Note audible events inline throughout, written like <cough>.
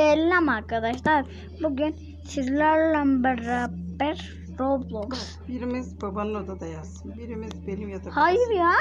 Selam arkadaşlar. Bugün sizlerle beraber Roblox. Birimiz babanın odada yazsın. Birimiz benim yatak Hayır ya.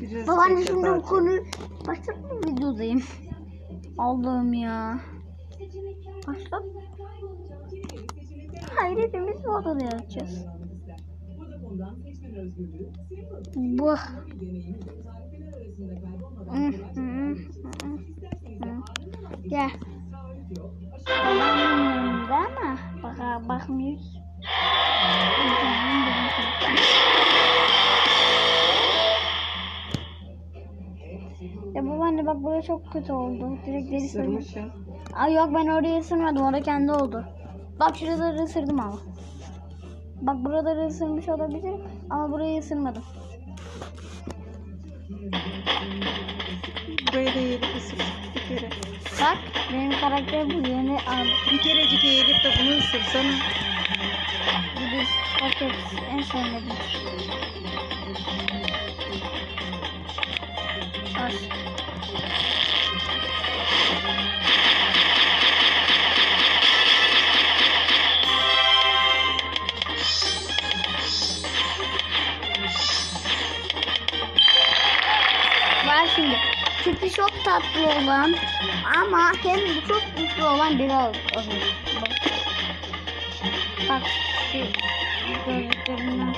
Birimiz tek şimdi bu konu başka bir videodayım. Allah'ım ya. Başla. Hayır hepimiz bu odada yatacağız. Bu. Gel. Bakmıyoruz. Ya babaanne bak burası çok kötü oldu. Direkt deri sırmış. Isırmışım. Ay yok ben oraya ısırmadım. Orada kendi oldu. Bak şuraları ısırdım ama. Bak buraları ısırmış olabilir ama burayı ısırmadım. Buraya da bir kere. Bak benim karakter bu yeni aldı. Bir kerecik eğilip de bunu ısırsana. Gidiş paket en sevmediğim. Ay. Var şimdi. Tipi çok tatlı olan ama de çok güçlü olan biri alayım. Bak. Bak şu gözlüklerinden.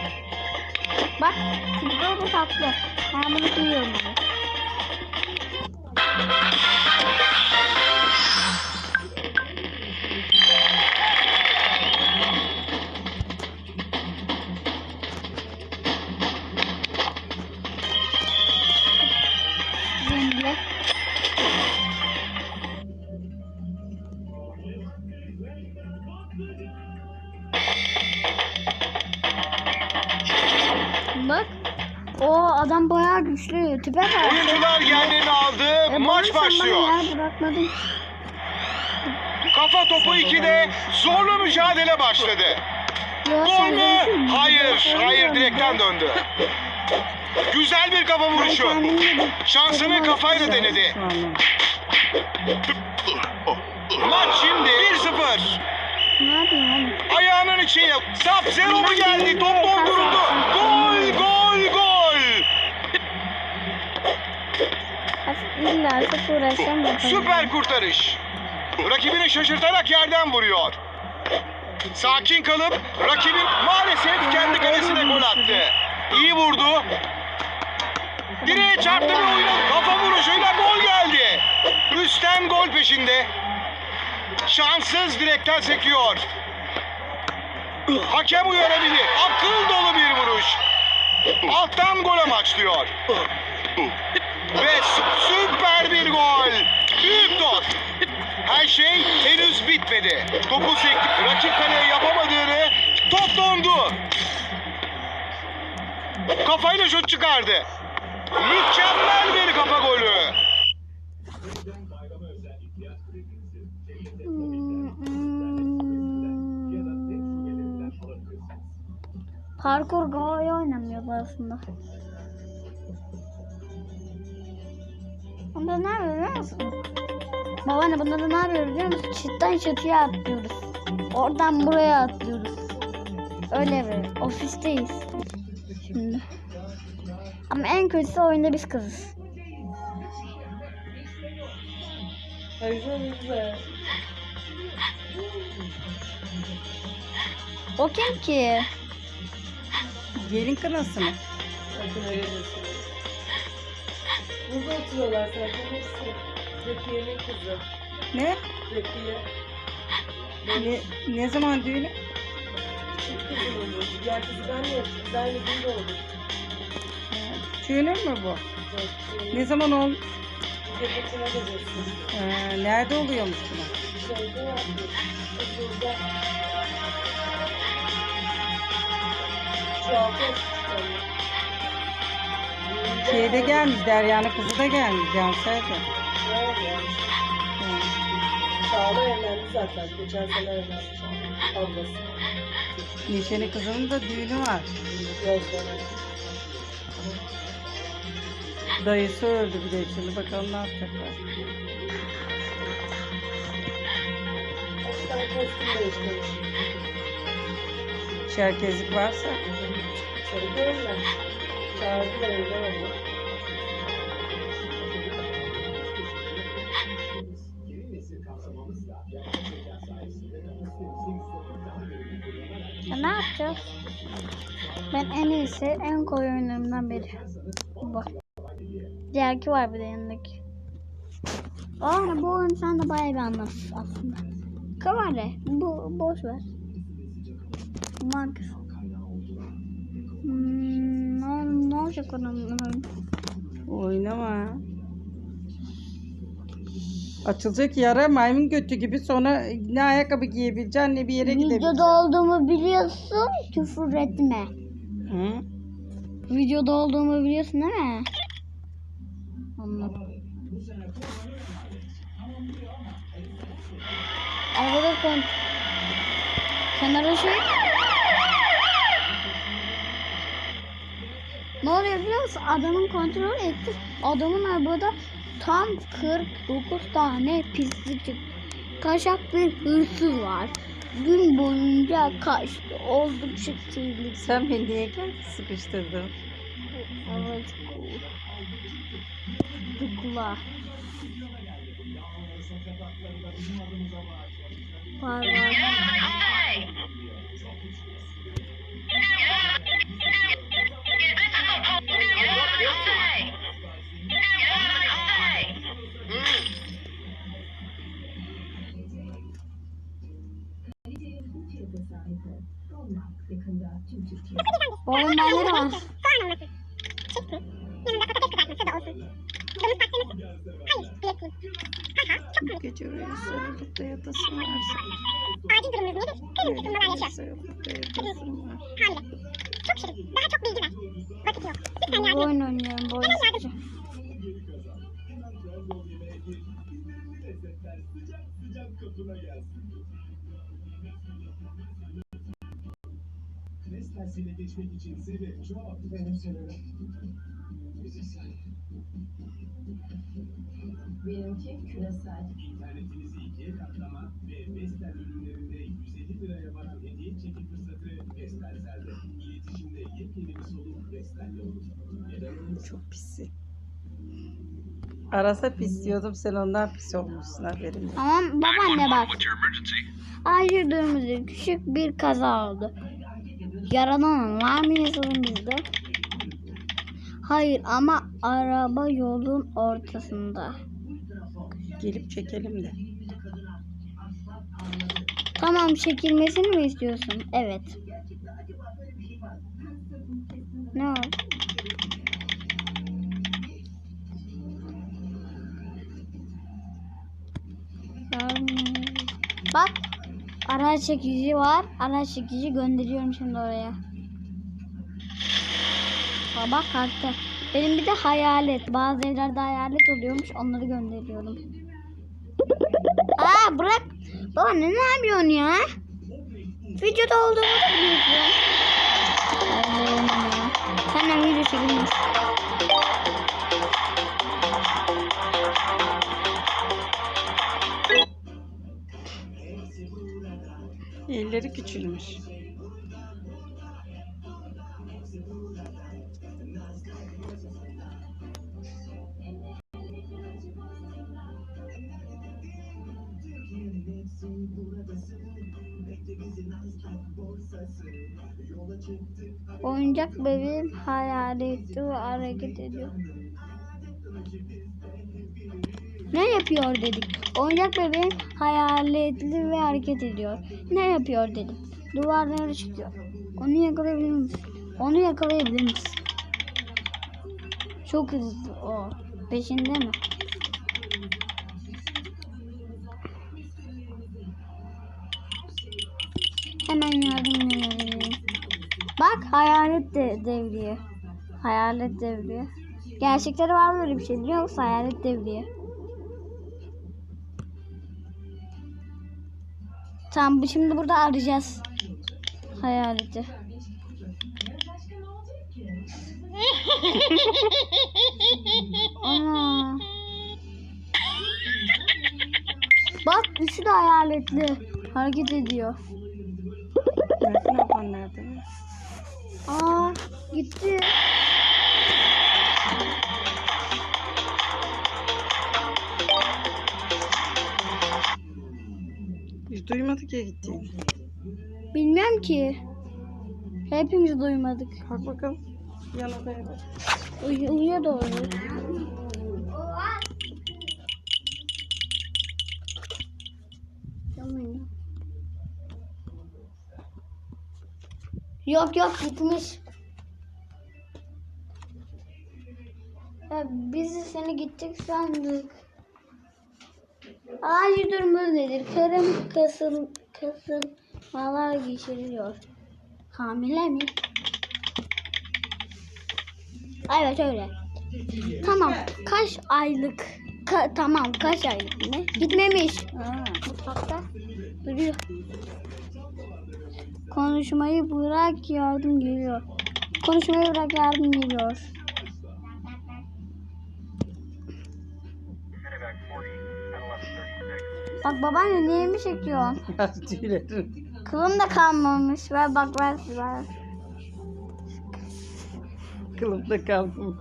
Bak tipi böyle tatlı. Ben bunu duyuyorum. Abi. Bak. Oyuncular yerlerini aldı. E, Maç başlıyor. Bana yer bırakmadın. Kafa topu 2'de zorlu mücadele başladı. Gol mü? Hayır, hayır direkten döndü. Güzel bir kafa vuruşu. Şansını kafayla denedi. Maç şimdi 1-0. Ne yapayım oğlum? Ayağının içine Sap zero mu geldi? Top donduruldu. Gol, gol. İlla sık uğraşsam yaparım. Süper kurtarış. Rakibini şaşırtarak yerden vuruyor. Sakin kalıp rakibin maalesef kendi kalesine gol attı. İyi vurdu. Direğe çarptı bir oyunun kafa vuruşuyla gol geldi. Rüstem gol peşinde. Şanssız direkten sekiyor. Hakem uyarabilir. Akıl dolu bir vuruş. Alttan gol amaçlıyor. Ve sü- süper bir gol. Büyük top. Her şey henüz bitmedi. Topu sekti. Rakip kaleye yapamadığını top dondu. Kafayla şut çıkardı. Mükemmel bir kafa golü. Hmm, hmm. Parkur gayet oynamıyordu aslında. Bunda ne yapıyor biliyor musun? Babaanne bunda da ne yapıyoruz biliyor musun? Çitten çatıya atlıyoruz. Oradan buraya atlıyoruz. Öyle bir ofisteyiz. Şimdi. Ama en kötüsü oyunda biz kızız. O kim ki? Gelin kınası mı? Burada oturuyorlar zaten hepsi. Zekiye'nin kızı. Ne? Zekiye. Ne, ne zaman düğünü? İlk kızım oldu. Diğer kızı ben de yaptım. Biz aynı günde olduk. Düğünün mü bu? Zekiye'nin Ne zaman ol? Ceketine de gösterdim. Ee, nerede oluyormuş buna? Şeyde yaptık. Okulda. Şu altı yaşında. Şeyde gelmiş, Derya'nın kızı da gelmiş, Cansel de. Çağla evlendi zaten. Geçen sene evlendi Çağla. Ablası. Neşe'nin kızının da düğünü var. Dayısı öldü bir de şimdi bakalım ne yapacaklar. kostüm değiştirmiş. Çerkezlik varsa. Ne yapacağız? Ben en iyisi, en kolay oyunlarımdan biri. Bu. Diğerki var bir de yanındaki. Aa, bu oyun sen de bayağı bir anlarsın aslında. Kavare, bu boş ver. Mark. Hmm, ne, ne olacak oyun? Oynama. Açılacak yara maymun götü gibi sonra ne ayakkabı giyebileceksin ne bir yere gidebileceksin. Videoda olduğumu biliyorsun, küfür etme. Hı? Videoda olduğumu biliyorsun değil mi? Anladım. Arabada kon... Kenara şey... Ne oluyor biliyor musun? Adamın kontrol etti. Adamın arabada tam 49 tane pislik. Kaşak bir hırsız var. Gün boyunca kaçtı. Oldukça tehlikeli. Sen beni niye sıkıştırdın? Evet. Tıkla. Pardon. De var. Gece öyle sarılıp da yatasın varsa. Acil durumumuz nedir? Kırmızı kısımlar yaşıyor. Sarılıp da yatasın var. Hamile. Çok şirin. Daha çok bilgi ver. Vakit yok. Lütfen Bu yardım et. oyun oynuyorum. Bu oyun sıkıcı. Nesnesiyle geçmek için sebep çok benim sebebim. Benimki küresel. İnternetinizi ikiye katlama ve Vestel ürünlerinde 150 liraya varan hediye çeki fırsatı Vestel'selde. İletişimde yepyeni bir soluk Vestel'le olur. Neden? Çok pissin. Arasa pis diyordum sen ondan pis olmuşsun haberin yok. Tamam babaanne bak. Acil durumumuzda küçük bir kaza oldu. Yaralan var mı yazalım bizde? Hayır ama araba yolun ortasında. Gelip çekelim de. Tamam çekilmesini mi istiyorsun? Evet. Ne oldu? Bak araç çekici var. Araç çekici gönderiyorum şimdi oraya. Aa, Bak kalktı. Benim bir de hayalet. Bazı evlerde hayalet oluyormuş. Onları gönderiyorum. Aa bırak. Baba ne, ne yapıyorsun ya? Videoda olduğumu da biliyorsun. Ya. Senden video çekilmez. Elleri küçülmüş. Oyuncak bebeğim hayaletli ve hareket ediyor. Ne yapıyor dedik. Oyuncak bebeğim hayaletli ve hareket ediyor. Ne yapıyor dedim. Duvarlara çıkıyor. Onu yakalayabilir misin? Onu yakalayabilir misin? Çok hızlı o. Peşinde mi? Hemen yardım edelim. Bak hayalet de devriye. Hayalet devriye. Gerçekleri var böyle bir şey biliyor musun? Hayalet devriye. Tamam şimdi burada arayacağız. Hayaleti. Ana. Bak üçü de hayaletli. Hareket ediyor. Metin ablan nerede? Aa gitti. Biz duymadık ya gittiğini. Bilmem ki. Hepimiz duymadık. Bak bakalım. Yan odaya bak. Uy uyuya doğru. Yok yok gitmiş. Ya biz de seni gittik sandık. Acil durumu nedir? Karım kasıl kasılmalar geçiriyor. Hamile mi? Evet öyle. Tamam. Kaç aylık? Ka- tamam kaç aylık ne? Gitmemiş. Ha, mutfakta duruyor. Konuşmayı bırak yardım geliyor. Konuşmayı bırak yardım geliyor. Bak babaanne niye <laughs> mi çekiyorsun? Tüylerim. Kılım da kalmamış. Ver bak ver ver. Kılımda kalmış.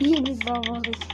İyi bir babalık.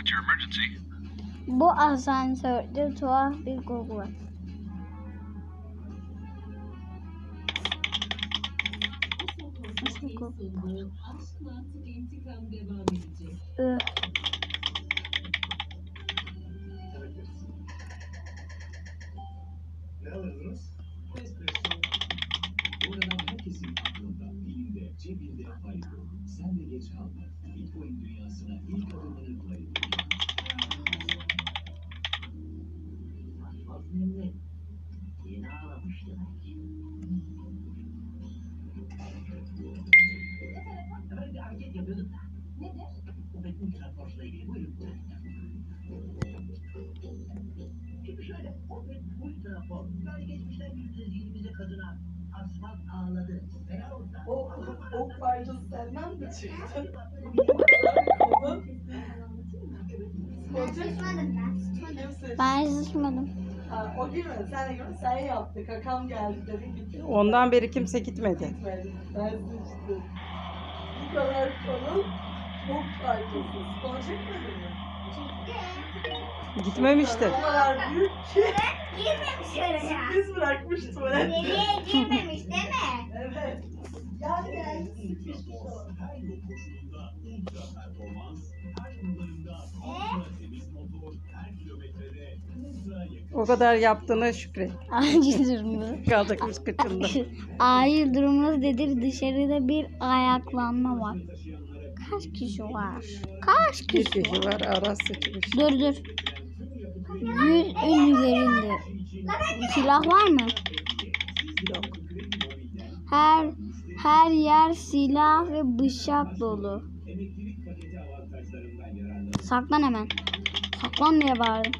What's your emergency? Bu asansörde tuhaf bir koku var. Nasıl koku? Üh. Ne alırdınız? Espresso. Bu arada herkesin aklında, dilinde, cebinde Haribo. Sen de geç kalma. Bitcoin dünyasına ilk adımını Haribo. Böyle bir hareket yapıyorduk da. Nedir? Bu beton transportla ilgili. Buyurun. Şimdi şöyle. O beton transport. Yani geçmişten günümüze zihnimize kadına asfalt ağladı. Veya orada. O, o parça senden mi çıktı? Ben sıçmadım. Ha, o değil mi? Sen, sen yaptı. Kakam geldi dedi gitti. Ondan beri kimse gitmedi. Gitmedi. Ben sıçtım. Bu kadar kalın bok parçası. Spor çekmedi mi? Gitmemiştir. O kadar büyük ki Girmemiş oraya. biz bırakmış tuvalette. Nereye girmemiş değil mi? Evet. Yani yani sıkışmış o. Her O kadar yaptığına şükret. <laughs> Acil durumu. Kalacakmış kıçında. Acil <laughs> durumumuz nedir? Dışarıda bir ayaklanma var. Kaç kişi var? Kaç Bir kişi? kişi var Aras sıçmış. Dur dur. Yüz ün üzerinde. Silah var mı? Yok. Her her yer silah ve bıçak dolu. Saklan hemen. Saklan diye bağırdım.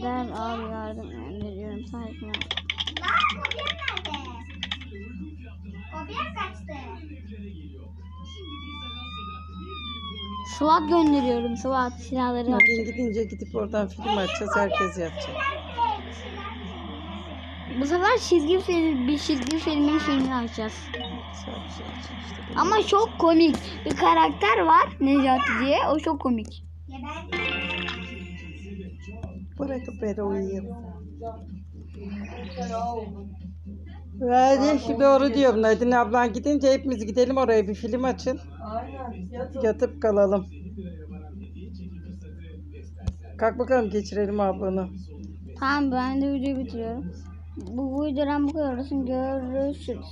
Katliamım olacak. Der abi yardım veriyorum sakin ol. Lan nerede? Kopya kaçtı. SWAT gönderiyorum SWAT silahları. al. Nadine gidince gidip oradan film açacağız. Herkes yatacak. Bu sefer çizgi film bir çizgi filmin filmini açacağız. Şey. Ama çok komik. Bir karakter var Necati diye. O çok komik. Ya ben Bırakıp beni uyuyayım. Oldu. Hadi şimdi doğru diyorum. Nadine ablan gidince hepimiz gidelim oraya bir film açın. Aynen. Yatıp kalalım. Kalk bakalım geçirelim ablanı. Tamam ben de videoyu bitiriyorum. Bu videodan bu kadar olsun. Görüşürüz.